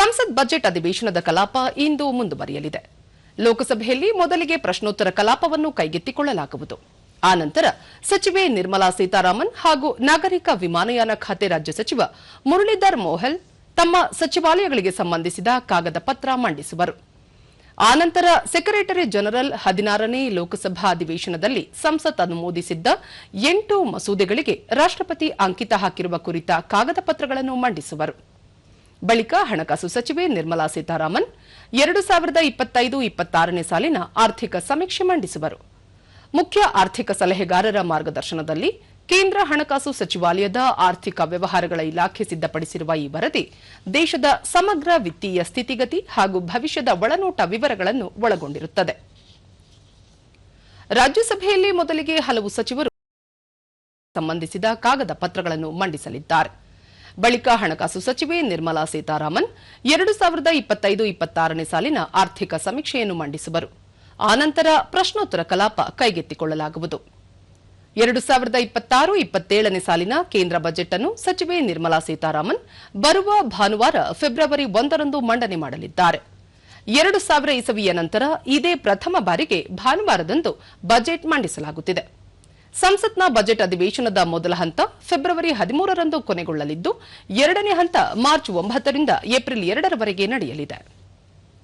ಸಂಸತ್ ಬಜೆಟ್ ಅಧಿವೇಶನದ ಕಲಾಪ ಇಂದು ಮುಂದುವರಿಯಲಿದೆ. ಲೋಕಸಭೆಯಲ್ಲಿ ಮೊದಲಿಗೆ ಪ್ರಶ್ನೋತ್ತರ ಕಲಾಪವನ್ನು ಕೈಗೆತ್ತಿಕೊಳ್ಳಲಾಗುವುದು. ಆನಂತರ ಸಚಿವೆ ನಿರ್ಮಲಾ ಸೀತಾರಾಮನ್ ಹಾಗೂ ನಾಗರಿಕ ವಿಮಾನಯಾನ ಖಾತೆ ರಾಜ್ಯ ಸಚಿವ ಮುರಳೀಧರ್ ಮೋಹಲ್ ತಮ್ಮ ಸಚಿವಾಲಯಗಳಿಗೆ ಸಂಬಂಧಿಸಿದ ಕಾಗದ ಪತ್ರ ಮಂಡಿಸುವರು. ಆನಂತರ ಸೆಕ್ರೆಟರಿ ಜನರಲ್ ಹದಿನಾರನೇ ಲೋಕಸಭಾ ಅಧಿವೇಶನದಲ್ಲಿ ಸಂಸತ್ ಅನುಮೋದಿಸಿದ್ದ ಎಂಟು ಮಸೂದೆಗಳಿಗೆ ರಾಷ್ಟ್ರಪತಿ ಅಂಕಿತ ಹಾಕಿರುವ ಕುರಿತ ಕಾಗದ ಪತ್ರಗಳನ್ನು ಮಂಡಿಸುವರು. ಬಳಿಕ ಹಣಕಾಸು ಸಚಿವೆ ನಿರ್ಮಲಾ ಸೀತಾರಾಮನ್ ಎರಡು ಸಾವಿರದ ಇಪ್ಪತ್ತೈದು ಇಪ್ಪತ್ತಾರನೇ ಸಾಲಿನ ಆರ್ಥಿಕ ಸಮೀಕ್ಷೆ ಮಂಡಿಸುವರು. ಮುಖ್ಯ ಆರ್ಥಿಕ ಸಲಹೆಗಾರರ ಮಾರ್ಗದರ್ಶನದಲ್ಲಿ ಕೇಂದ್ರ ಹಣಕಾಸು ಸಚಿವಾಲಯದ ಆರ್ಥಿಕ ವ್ಯವಹಾರಗಳ ಇಲಾಖೆ ಸಿದ್ಧಪಡಿಸಿರುವ ಈ ವರದಿ ದೇಶದ ಸಮಗ್ರ ವಿತ್ತೀಯ ಸ್ಥಿತಿಗತಿ ಹಾಗೂ ಭವಿಷ್ಯದ ಒಳನೋಟ ವಿವರಗಳನ್ನು ಒಳಗೊಂಡಿರುತ್ತದೆ. ರಾಜ್ಯಸಭೆಯಲ್ಲಿ ಮೊದಲಿಗೆ ಹಲವು ಸಚಿವರು ಸಂಬಂಧಿಸಿದ ಕಾಗದ ಪತ್ರಗಳನ್ನು ಮಂಡಿಸಲಿದ್ದಾರೆ. ಬಳಿಕ ಹಣಕಾಸು ಸಚಿವೆ ನಿರ್ಮಲಾ ಸೀತಾರಾಮನ್ ಎರಡು ಸಾವಿರದ ಇಪ್ಪತ್ತೈದು ಇಪ್ಪತ್ತಾರನೇ ಸಾಲಿನ ಆರ್ಥಿಕ ಸಮೀಕ್ಷೆಯನ್ನು ಮಂಡಿಸುವರು. ಆನಂತರ ಪ್ರಶ್ನೋತ್ತರ ಕಲಾಪ ಕೈಗೆತ್ತಿಕೊಳ್ಳಲಾಗುವುದು. ಎರಡು ಸಾವಿರದ ಇಪ್ಪತ್ತಾರು ಇಪ್ಪತ್ತೇಳನೇ ಸಾಲಿನ ಕೇಂದ್ರ ಬಜೆಟ್ ಅನ್ನು ಸಚಿವೆ ನಿರ್ಮಲಾ ಸೀತಾರಾಮನ್ ಬರುವ ಭಾನುವಾರ ಫೆಬ್ರವರಿ ಒಂದರಂದು ಮಂಡನೆ ಮಾಡಲಿದ್ದಾರೆ. ಎರಡು ಸಾವಿರ ಇಸವಿಯ ನಂತರ ಇದೇ ಪ್ರಥಮ ಬಾರಿಗೆ ಭಾನುವಾರದಂದು ಬಜೆಟ್ ಮಂಡಿಸಲಾಗುತ್ತಿದೆ. ಸಂಸತ್ನ ಬಜೆಟ್ ಅಧಿವೇಶನದ ಮೊದಲ ಹಂತ ಫೆಬ್ರವರಿ ಹದಿಮೂರರಂದು ಕೊನೆಗೊಳ್ಳಲಿದ್ದು, ಎರಡನೇ ಹಂತ ಮಾರ್ಚ್ ಒಂಬತ್ತರಿಂದ ಏಪ್ರಿಲ್ ಎರಡರವರೆಗೆ ನಡೆಯಲಿದೆ.